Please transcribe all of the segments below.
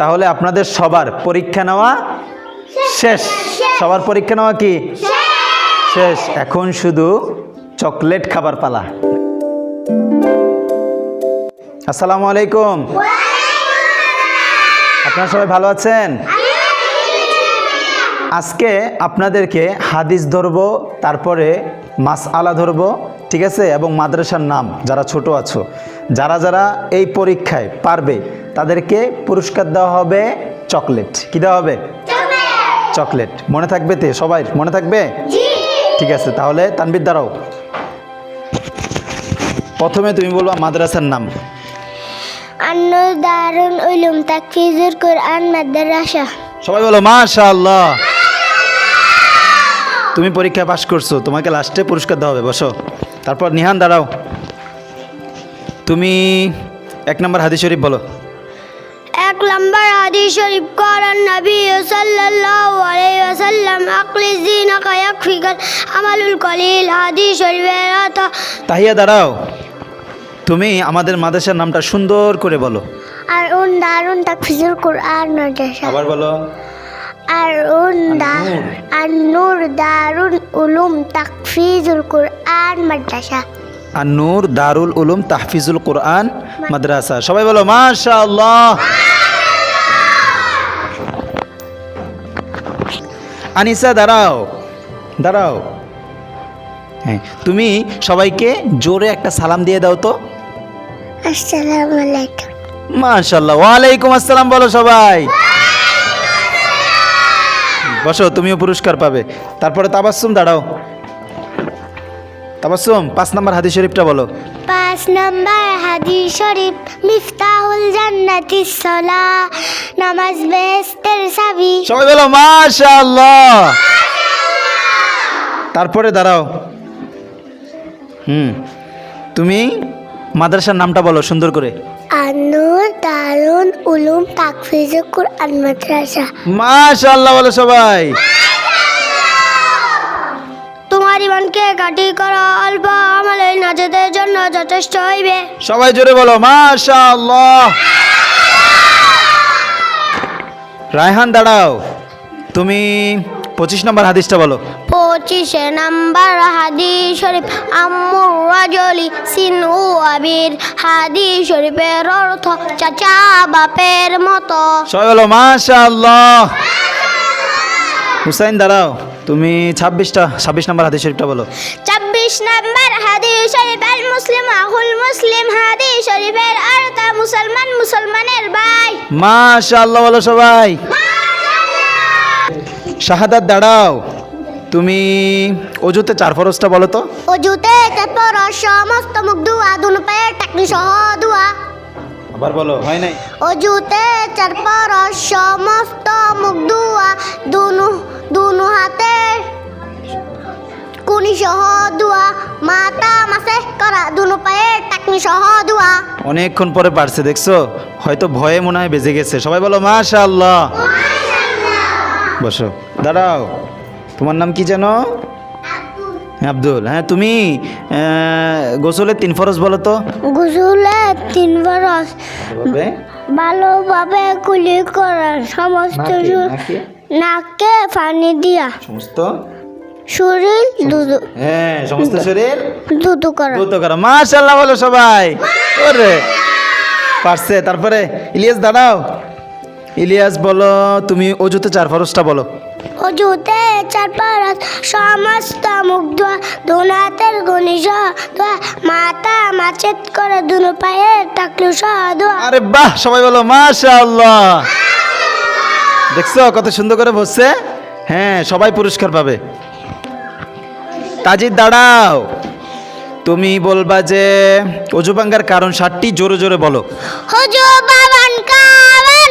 তাহলে আপনাদের সবার পরীক্ষা নেওয়া শেষ। সবার পরীক্ষা নেওয়া কি? শেষ। এখন শুধু চকলেট খাবার পালা। আসসালামু আলাইকুম। আপনারা সবাই ভালো আছেন? আজকে আপনাদেরকে হাদিস ধরবো তারপরে মাস আলা ধরবো ঠিক আছে? এবং মাদ্রাসার নাম যারা ছোট আছো যারা যারা এই পরীক্ষায় পারবে তাদেরকে পুরস্কার দেওয়া হবে চকলেট। কি দেওয়া হবে? চকলেট। মনে থাকবে তে? সবাই মনে থাকবে? ঠিক আছে তাহলে তানবির দাঁড়াও। প্রথমে তুমি বলবা মাদ্রাসার নাম। আন্নু দারুণ উলুম তাকফিজুর কুরআন মাদ্রাসা। সবাই বলো মাশা আল্লাহ তুমি পরীক্ষায় পাশ করছ তোমাকে লাস্টে পুরস্কার দেওয়া হবে বসো। তারপর নিহান দাঁড়াও। তুমি এক নম্বর হাদিস শরীফ বলো। এক নম্বর হাদিস শরীফ করান নবী সাল্লাল্লাহু আলাইহি ওয়াসাল্লাম আকলি জিনাকা ইয়াকফিকাল আমালুল কলিল। হাদিস শরীফের অর্থ তাহিয়া দাঁড়াও। তুমি আমাদের মাদ্রাসার নামটা সুন্দর করে বলো। আর উন দারুণ তাকফিজুর কুরআন মাদ্রাসা। আবার বলো। আর উন দা আর নূর দারুণ উলুম তাকফিজুল কুরআন মাদ্রাসা। আর নূর দারুল উলুম তাহফিজুল কোরআন মাদ্রাসা। সবাই বলো মাশা আনিসা দাঁড়াও। দাঁড়াও। হ্যাঁ তুমি সবাইকে জোরে একটা সালাম দিয়ে দাও তো। আসসালামু আলাইকুম। মাশাল্লাহ ওয়ালাইকুম আসসালাম বলো সবাই। বসো তুমিও পুরস্কার পাবে। তারপরে তাবাসুম দাঁড়াও। তাবাসুম পাঁচ নম্বর হাদিস শরীফটা বলো। পাঁচ নম্বর হাদিস শরীফ মিফতাহুল জান্নাতি সলা নামাজ বেহেস্তের চাবি। সবাই বলো মাশাআল্লাহ। তারপরে দাঁড়াও। হুম তুমি মাদ্রাসার নামটা বলো সুন্দর করে। আনুর দারুণ উলুম তাকফিজুল কুরআন মাদ্রাসা। মাশাআল্লাহ বলো সবাই। ইমানকে কাটি করা অল্প আমল এই নাজাদের জন্য যথেষ্ট হইবে। সবাই জোরে বলো মাশাআল্লাহ। রায়হান দাঁড়াও। তুমি পঁচিশ নম্বর হাদিসটা বলো। পঁচিশে নাম্বার হাদিস শরীফ আম্মুর রাজলি সিন আবির। হাদিস শরীফের অর্থ চাচা বাপের মতো। সবাই বলো মাশাআল্লাহ। হুসাইন দাঁড়াও। তুমি ছাব্বিশটা ছাব্বিশ নম্বর হাদিস শরীফটা বলো। ছাব্বিশ নম্বর হাদিস শরীফ আল মুসলিম আহুল মুসলিম হাদিস শরীফের অর্থ মুসলমান মুসলমানের ভাই। মাশাআল্লাহ বলো সবাই। শাহাদাত দাঁড়াও। তুমি অজুতে চার ফরজটা বলো তো। অজুতে তারপর সমস্ত মুখ ধোয়া দুনো পায়ের টাকনি সহ ধোয়া। আবার বলো হয় নাই? অজুতে তারপর সমস্ত মুখ ধোয়া দুনু দুনু হাতের কুনি সহ ধোয়া মাথা মাসে করা দুনো পায়ের টাকনি সহ ধোয়া অনেকক্ষণ পরে পারছে দেখছ? হয়তো ভয়ে মনে হয় বেজে গেছে। সবাই বলো মাশাআল্লাহ। বসো দাঁড়াও। তোমার নাম কি যেন? আব্দুল। হ্যাঁ তুমি গোসলের তিন ফরজ বলো তো। গুজুলে তিন বরস ভালোভাবে। কুলি করা সমস্ত নাকে, পানি দিয়া। সমস্ত? শরীর দুধু হ্যাঁ সমস্ত শরীর দুধু করা। দ্রুত করো। মাশাল্লাহ বলো সবাই। ওরে। পারছে তারপরে ইলিয়াস দাঁড়াও। ইলিয়াস বলো তুমি অজুতে চার ফরজটা বলো। অজুতে চার পারস সমস্ত মুখ ধোয়া দুনাতের গণিস ধোয়া মাথা মাছেত করে দুনো পায়ে টাকলু সহ ধোয়া। আরে বাহ সবাই বলো মাশাআল্লাহ। দেখছ কত সুন্দর করে বসছে? হ্যাঁ সবাই পুরস্কার পাবে। তাজির দাঁড়াও। তুমি বলবা যে, অজু ভাঙ্গার কারণ সাতটি জোরে জোরে বলো। কারণ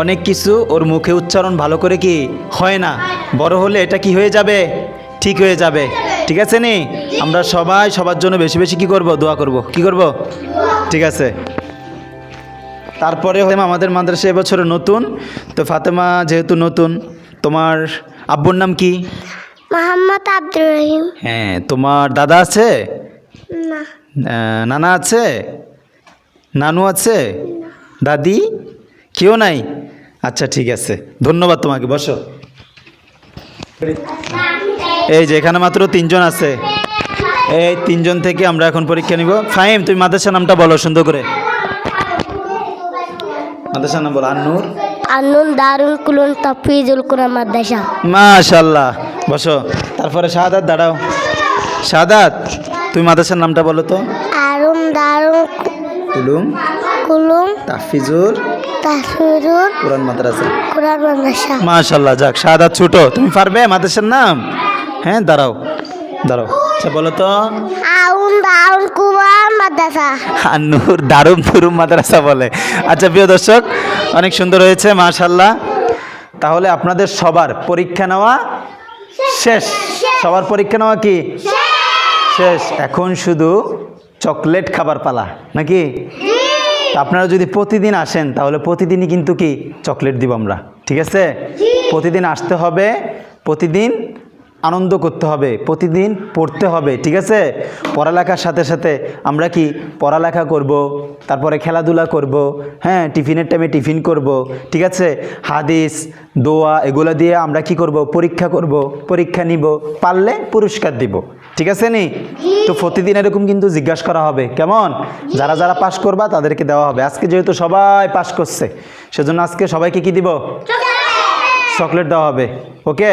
অনেক কিছু ওর মুখে উচ্চারণ ভালো করে কি হয় না? বড় হলে এটা কি হয়ে যাবে? ঠিক হয়ে যাবে। ঠিক আছে নি? আমরা সবাই সবার জন্য বেশি বেশি কি করব? দোয়া করব। কি করব? ঠিক আছে। তারপরে হলাম আমাদের মাদ্রাসা এবছরে নতুন। তো ফাতেমা যেহেতু নতুন তোমার আব্বুর নাম কি? মোহাম্মদ আব্দুর রহিম। হ্যাঁ তোমার দাদা আছে? না। নানা আছে? নানু আছে? দাদি? কেউ নাই? আচ্ছা ঠিক আছে। ধন্যবাদ তোমাকে বসো। এই যে এখানে মাত্র তিনজন আছে। এই তিনজন থেকে আমরা এখন পরীক্ষা নিব। ফাহিম তুমি মাদ্রাসার নামটা বলো সুন্দর করে। মাদ্রাসার নাম বলো আন্নুর। আনুন দারুল কুলুন তফিজুল কুরআন মাদ্রাসা। মাশাল্লাহ বসো। তারপরে শাহাদাত দাঁড়াও। শাহাদাত তুমি মাদ্রাসার নামটা বলো তো। আরুন দারুল কুলুম কুলুম তাফিজুর তাফিজুল কোরআন মাদ্রাসা। কুরআন মাদ্রাসা। মাশাল্লাহ যাক শাহাদাত ছোট। তুমি পারবে মাদ্রাসার নাম? হ্যাঁ দাঁড়াও দাঁড়াও। আচ্ছা বলো তো। আউন দারুল কুরআন মাদ্রাসা। আন্নুর দারুম ফুরুম মাদ্রাসা বলে। আচ্ছা প্রিয় দর্শক অনেক সুন্দর হয়েছে তাহলে আপনাদের সবার পরীক্ষা নেওয়া শেষ। সবার পরীক্ষা নেওয়া কি? শেষ। এখন শুধু চকলেট খাবার পালা নাকি? আপনারা যদি প্রতিদিন আসেন তাহলে প্রতিদিনই কিন্তু কি চকলেট দিব আমরা ঠিক আছে? প্রতিদিন আসতে হবে প্রতিদিন আনন্দ করতে হবে প্রতিদিন পড়তে হবে ঠিক আছে? পড়ালেখার সাথে সাথে আমরা কি পড়ালেখা করব তারপরে খেলাধুলা করব হ্যাঁ টিফিনের টাইমে টিফিন করব ঠিক আছে? হাদিস দোয়া এগুলো দিয়ে আমরা কি করব? পরীক্ষা করব পরীক্ষা নিব পারলে পুরস্কার দিব। ঠিক আছে নি? তো প্রতিদিন এরকম কিন্তু জিজ্ঞাসা করা হবে। কেমন? যারা যারা পাশ করবা তাদেরকে দেওয়া হবে। আজকে যেহেতু সবাই পাশ করছে সেজন্য আজকে সবাইকে কি দিব? চকলেট। দেওয়া হবে। ওকে?